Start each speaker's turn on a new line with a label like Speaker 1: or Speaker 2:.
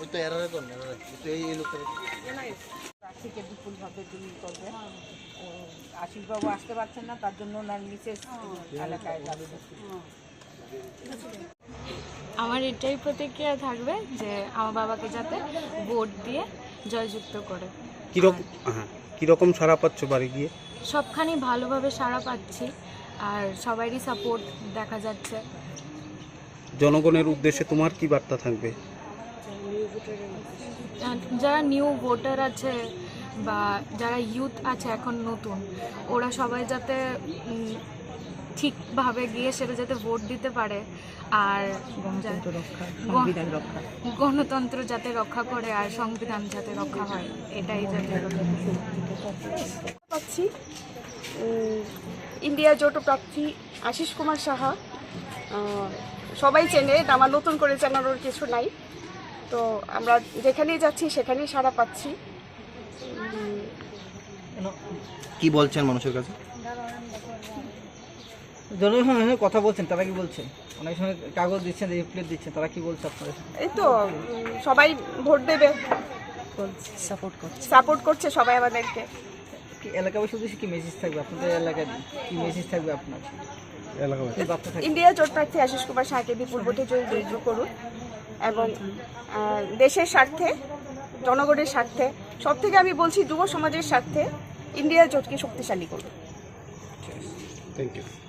Speaker 1: ওই তো এরারে কর না তো এই এই লোকটা
Speaker 2: প্রার্থীকে বিপুলভাবে তুমি করবে। ও আশিসবাবু আসতে পারছেন না তার জন্য ওনার মিসেস এলাকায় যাবে।
Speaker 3: আমার এটাই প্রতিক্রিয়া থাকবে যে আমার বাবাকে যাতে ভোট দিয়ে জয়যুক্ত করে।
Speaker 4: কীরকম হ্যাঁ কীরকম সারা পাচ্ছ বাড়ি গিয়ে?
Speaker 3: সবখানি ভালোভাবে সাড়া পাচ্ছি আর সবারই সাপোর্ট দেখা যাচ্ছে।
Speaker 4: জনগণের উদ্দেশ্যে তোমার কি বার্তা থাকবে?
Speaker 3: যারা নিউ ভোটার আছে বা যারা ইউথ আছে এখন নতুন ওরা সবাই যাতে ঠিকভাবে গিয়ে সেটা যাতে ভোট দিতে পারে আর
Speaker 2: গণতন্ত্র
Speaker 3: যা-
Speaker 2: রক্ষা
Speaker 3: গণ-
Speaker 2: সংবিধান রক্ষা।
Speaker 3: গণতন্ত্র যাতে রক্ষা করে আর সংবিধান যাতে রক্ষা হয় এটাই যাতে
Speaker 5: পাচ্ছি। ইন্ডিয়া জোট প্রার্থী আশিস কুমার সাহা সবাই চেনে এটা আমার নতুন করে জানানোর কিছু নাই। তো আমরা যেখানেই যাচ্ছি সেখানেই সাড়া পাচ্ছি।
Speaker 1: কি বলছেন মানুষের কাছে?
Speaker 6: জনগণের সঙ্গে কথা বলছেন তারা কি বলছেন অনেক সময় কাগজ দিচ্ছেন লিফলেট দিচ্ছেন তারা কি বলছে আপনাদের
Speaker 5: এই তো সবাই ভোট দেবে।
Speaker 2: সাপোর্ট করছে।
Speaker 5: সাপোর্ট করছে সবাই আমাদেরকে।
Speaker 6: কি এলাকাবাসীর উদ্দেশ্যে কি মেসেজ থাকবে? আপনাদের এলাকায় কি মেসেজ থাকবে আপনার?
Speaker 5: ইন্ডিয়া জোট প্রার্থী আশিস কুমার শাহকে করুন এবং দেশের স্বার্থে জনগণের স্বার্থে সব থেকে আমি বলছি যুব সমাজের স্বার্থে ইন্ডিয়া জোটকে শক্তিশালী করুন।
Speaker 4: Thank you